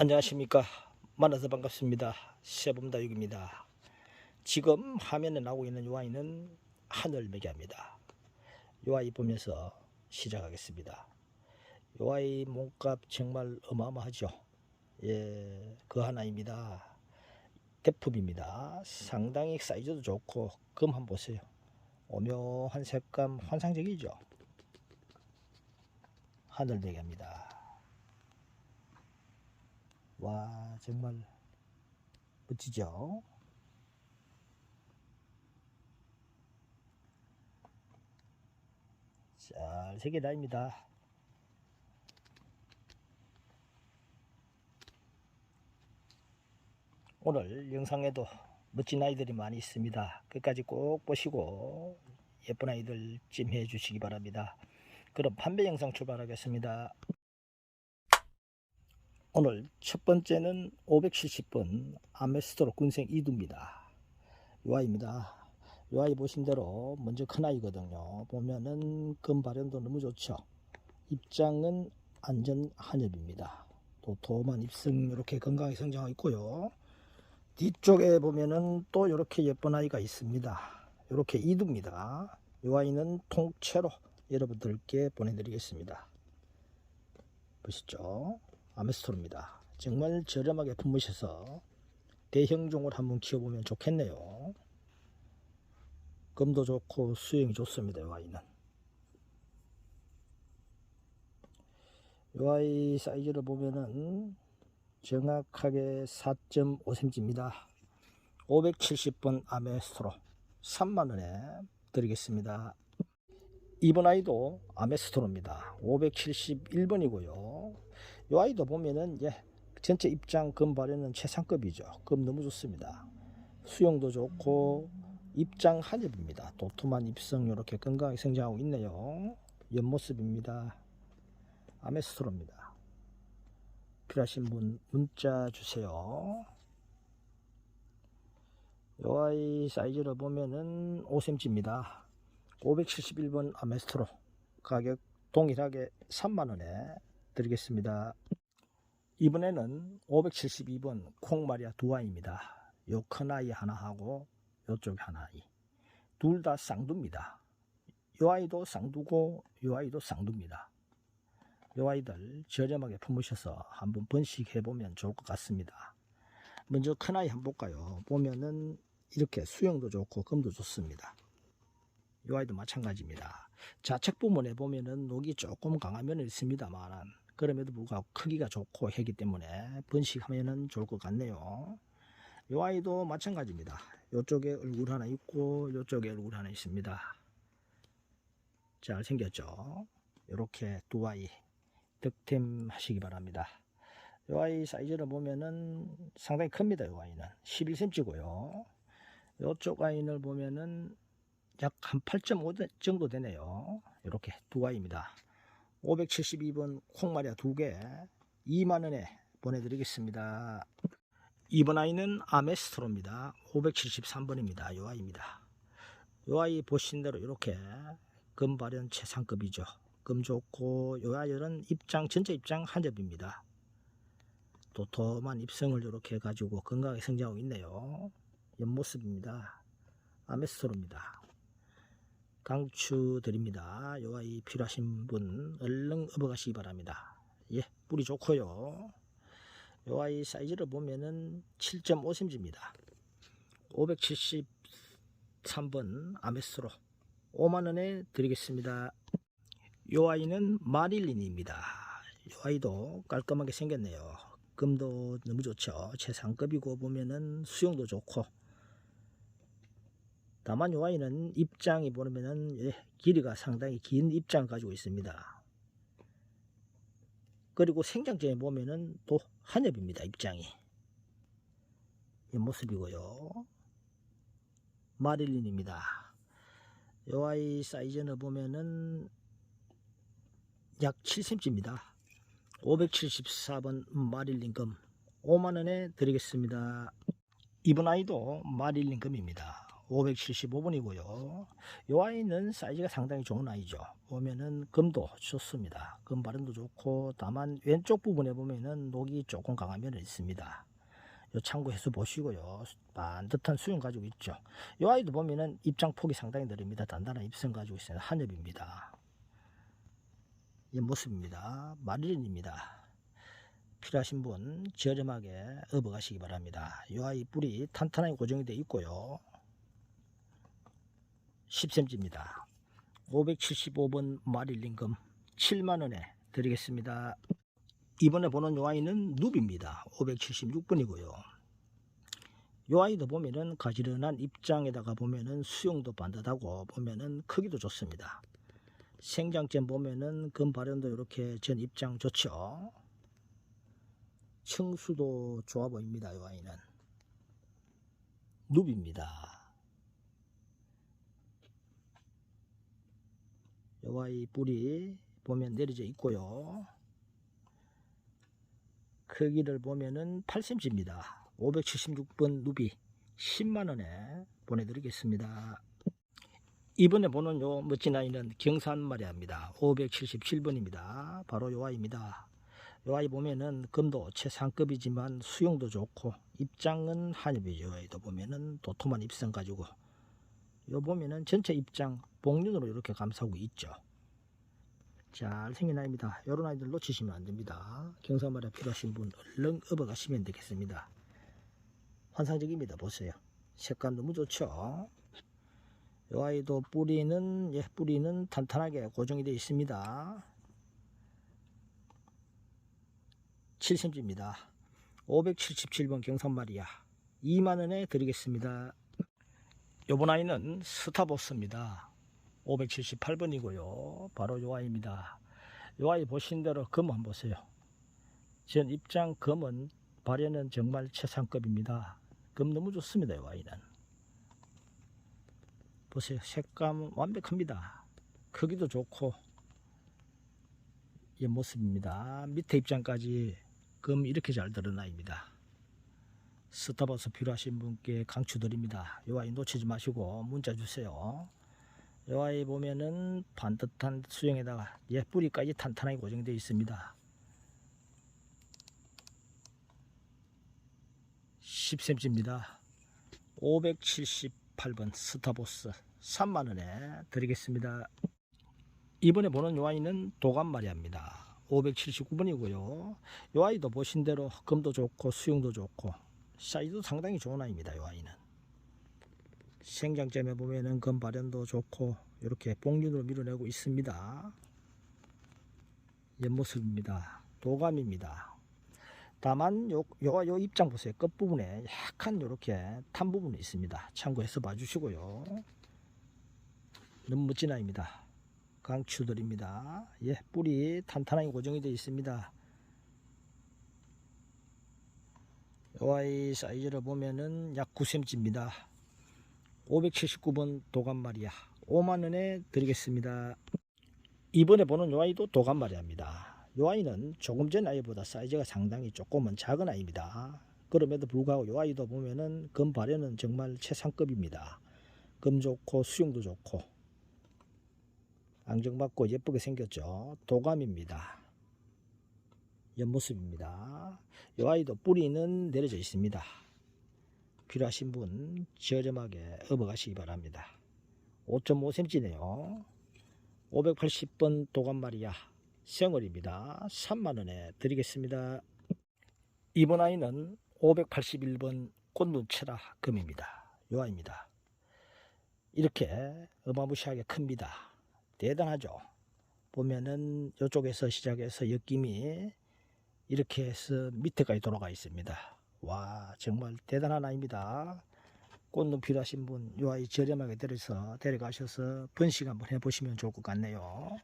안녕하십니까. 만나서 반갑습니다. 세범다육입니다. 지금 화면에 나오고 있는 요 아이는 하늘매기입니다. 요 아이 보면서 시작하겠습니다. 요 아이 몸값 정말 어마어마하죠. 예그 하나입니다. 대품입니다. 상당히 사이즈도 좋고 금 한번 보세요. 오묘한 색감 환상적이죠. 하늘매기입니다 와 정말 멋지죠? 잘 세개 다입니다. 오늘 영상에도 멋진 아이들이 많이 있습니다. 끝까지 꼭 보시고 예쁜 아이들 찜해 주시기 바랍니다. 그럼 판매 영상 출발하겠습니다 오늘 첫 번째는 570번 아메스토로 군생 이두입니다. 요 아이입니다. 요 아이 보신 대로 먼저 큰 아이거든요. 보면은 금 발현도 너무 좋죠. 입장은 안전 한엽입니다. 또 도만 입성 이렇게 건강하게 성장하고 있고요. 뒤쪽에 보면은 또 이렇게 예쁜 아이가 있습니다. 이렇게 이두입니다. 요 아이는 통째로 여러분들께 보내드리겠습니다. 보시죠. 아메스토르입니다. 정말 저렴하게 품으셔서 대형종을 한번 키워보면 좋겠네요. 금도 좋고 수영이 좋습니다. 이 아이는. 이 아이 사이즈를 보면은 정확하게 4.5cm입니다. 570번 아메스토로 3만원에 드리겠습니다. 이번 아이도 아메스토로입니다. 571번이고요. 이 아이도 보면은 예, 전체 입장 금 발현은 최상급이죠. 금 너무 좋습니다. 수영도 좋고 입장 한엽입니다. 도톰한 입성 이렇게 건강하게 성장하고 있네요. 옆모습입니다. 아메스토로입니다. 필요하신 분 문자 주세요. 이 아이 사이즈를 보면은 5cm입니다. 571번 아메스토로 가격 동일하게 3만원에 드리겠습니다. 이번에는 572번 콩마리아 두 아이입니다. 요 큰 아이 하나 하고 요쪽에 하나 아이. 둘 다 쌍두입니다. 요 아이도 쌍두고 요 아이도 쌍두입니다. 요 아이들 저렴하게 품으셔서 한번 번식해 보면 좋을 것 같습니다. 먼저 큰 아이 한번 볼까요? 보면은 이렇게 수영도 좋고 금도 좋습니다. 요 아이도 마찬가지입니다. 좌측 부분에 보면은 녹이 조금 강한 면은 있습니다만 그럼에도 불구하고 크기가 좋고 하기 때문에 번식하면은 좋을 것 같네요. 요 아이도 마찬가지입니다. 요쪽에 얼굴 하나 있고 요쪽에 얼굴 하나 있습니다. 잘 생겼죠? 이렇게 두 아이 득템 하시기 바랍니다. 요 아이 사이즈를 보면은 상당히 큽니다. 요 아이는 11cm고요. 요쪽 아이를 보면은 약 한 8.5 정도 되네요. 이렇게 두 아이입니다. 572번 콩마리아 두개 2만원에 보내드리겠습니다. 이번 아이는 아메스토로입니다. 573번입니다. 요 아이입니다. 요 아이 보신 대로 이렇게 금발현 최상급이죠. 금 좋고 요 아이는 입장 전체 입장 한 접입니다. 도톰한 입성을 이렇게 해가지고 건강하게 성장하고 있네요. 옆모습입니다. 아메스토로입니다. 강추 드립니다. 요 아이 필요하신 분 얼른 업어가시기 바랍니다. 예, 뿌리 좋고요. 요 아이 사이즈를 보면은 7.5cm입니다. 573번 아메스로 5만원에 드리겠습니다. 요 아이는 마릴린입니다. 요 아이도 깔끔하게 생겼네요. 금도 너무 좋죠. 최상급이고 보면은 수영도 좋고 다만 요 아이는 입장이 보면은 예, 길이가 상당히 긴 입장 가지고 있습니다. 그리고 생장점에 보면은 또 한엽입니다. 입장이 이 모습이고요. 마릴린입니다. 요 아이 사이즈는 보면은 약 7cm입니다. 574번 마릴린금 5만원에 드리겠습니다. 이번 아이도 마릴린금입니다. 575번이고요. 이 아이는 사이즈가 상당히 좋은 아이죠. 보면은 금도 좋습니다. 금 발음도 좋고 다만 왼쪽 부분에 보면은 녹이 조금 강한 면이 있습니다. 요 참고해서 보시고요. 반듯한 수영 가지고 있죠. 이 아이도 보면은 입장 폭이 상당히 느립니다. 단단한 입성 가지고 있어요. 한엽입니다. 이 모습입니다. 마릴린입니다. 필요하신 분 저렴하게 업어가시기 바랍니다. 이 아이 뿌리 탄탄하게 고정이 되어 있고요. 10cm입니다. 575번 마릴린금 7만원에 드리겠습니다. 이번에 보는 요 아이는 누비입니다. 576번이고요. 요 아이도 보면은 가지런한 입장에다가 보면은 수영도 반듯하고 보면은 크기도 좋습니다. 생장점 보면은 금 발현도 이렇게 전 입장 좋죠. 층수도 좋아 보입니다. 이 아이는 누비입니다. 이 아이 뿌리 보면 내려져 있고요. 크기를 보면은 8cm입니다. 576번 누비 10만원에 보내드리겠습니다. 이번에 보는 요 멋진 아이는 경산 마리아입니다. 577번입니다. 바로 요 아이입니다. 요 아이 보면은 금도 최상급이지만 수용도 좋고 입장은 한엽이죠. 요 아이도 보면은 도톰한 입성 가지고 요 보면은 전체 입장 복륜으로 이렇게 감싸고 있죠. 잘 생긴 아이입니다. 요런 아이들 놓치시면 안 됩니다. 경산 마리아 필요하신 분 얼른 업어가시면 되겠습니다. 환상적입니다. 보세요. 색감 너무 좋죠. 이 아이도 뿌리는 예, 뿌리는 탄탄하게 고정이 되어 있습니다. 7cm입니다. 577번 경산마리아 2만원에 드리겠습니다. 요번 아이는 스타보스입니다. 578번이고요. 바로 요 아이입니다. 요 아이 보신 대로 금 한번 보세요. 전 입장 금은 발현은 정말 최상급입니다. 금 너무 좋습니다. 요 아이는. 보세요. 색감 완벽합니다. 크기도 좋고 이 모습입니다. 밑에 입장까지 금 이렇게 잘 아이입니다. 스타버스 필요하신 분께 강추드립니다. 이 아이 놓치지 마시고 문자 주세요. 이 아이 보면은 반듯한 수영에다가 예 뿌리까지 탄탄하게 고정되어 있습니다. 10cm입니다. 578번 스타보스 3만원에 드리겠습니다. 이번에 보는 요 아이는 도감마리아입니다. 579번이고요. 요 아이도 보신 대로 금도 좋고 수용도 좋고 사이즈도 상당히 좋은 아이입니다. 요 아이는 생장점에 보면은 금 발현도 좋고 이렇게 복륜으로 밀어내고 있습니다. 옆모습입니다. 도감입니다. 다만 요, 요, 요 입장 보세요. 끝부분에 약간 이렇게 탄 부분이 있습니다. 참고해서 봐주시고요. 너무 멋진 아이입니다. 강추드립니다. 예, 뿌리 탄탄하게 고정이 되어 있습니다. 요 아이 사이즈를 보면은 약 9cm입니다. 579번 도감마리아 5만원에 드리겠습니다. 이번에 보는 요 아이도 도감마리아입니다. 요 아이는 조금 전 아이보다 사이즈가 상당히 조금은 작은 아이입니다. 그럼에도 불구하고 요 아이도 보면은 금 발현은 정말 최상급입니다. 금 좋고 수용도 좋고 안정받고 예쁘게 생겼죠. 도감입니다. 옆모습입니다. 요 아이도 뿌리는 내려져 있습니다. 필요하신 분 저렴하게 업어가시기 바랍니다. 5.5cm네요. 580번 도감마리아 생얼입니다. 3만원에 드리겠습니다. 이번 아이는 581번 꽃눈체라 금입니다. 요 아이입니다. 이렇게 어마무시하게 큽니다. 대단하죠. 보면은 이쪽에서 시작해서 옆김이 이렇게 해서 밑에까지 돌아가 있습니다. 와 정말 대단한 아이입니다. 꽃눈 필요하신 분 요 아이 저렴하게 데려서 데려가셔서 번식 한번 해보시면 좋을 것 같네요.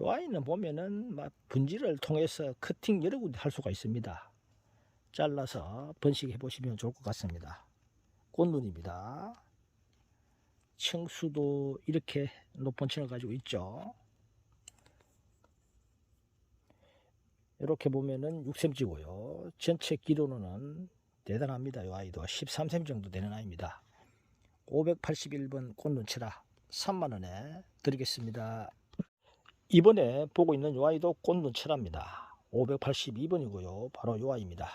요 아이는 보면은 막 분지를 통해서 커팅 여러 군데 할 수가 있습니다. 잘라서 번식해 보시면 좋을 것 같습니다. 꽃눈입니다. 층수도 이렇게 높은 층을 가지고 있죠. 이렇게 보면은 6cm고요. 전체 기로는 대단합니다. 이 아이도 13cm 정도 되는 아이입니다. 581번 꽃눈치라 3만원에 드리겠습니다. 이번에 보고 있는 요 아이도 꽃눈치랍니다. 582번이고요. 바로 요 아이입니다.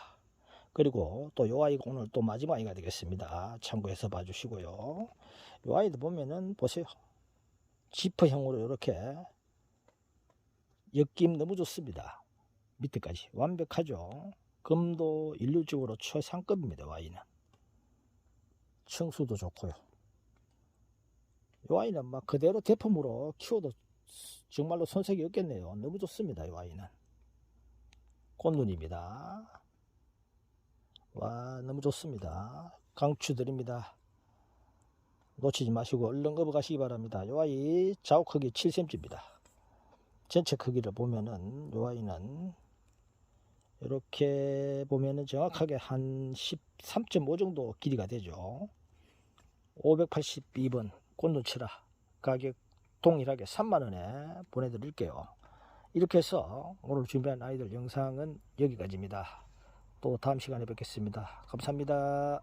그리고 또요 아이가 오늘 또 마지막 아이가 되겠습니다. 참고해서 봐주시고요. 요 아이도 보면은 보세요. 지퍼형으로 이렇게 엮임 너무 좋습니다. 밑에까지 완벽하죠. 금도 일률적으로 최상급입니다. 와이는 층수도 좋고요. 이 와이는 막 그대로 대품으로 키워도 정말로 손색이 없겠네요. 너무 좋습니다. 이 와이는 꽃눈입니다. 와 너무 좋습니다. 강추드립니다. 놓치지 마시고 얼른 업어가시기 바랍니다. 요 아이 좌우 크기 7cm입니다. 전체 크기를 보면은 요 아이는 이렇게 보면은 정확하게 한 13.5 정도 길이가 되죠. 582번 꽃눈치라 가격 동일하게 3만원에 보내드릴게요. 이렇게 해서 오늘 준비한 아이들 영상은 여기까지입니다. 또 다음 시간에 뵙겠습니다. 감사합니다.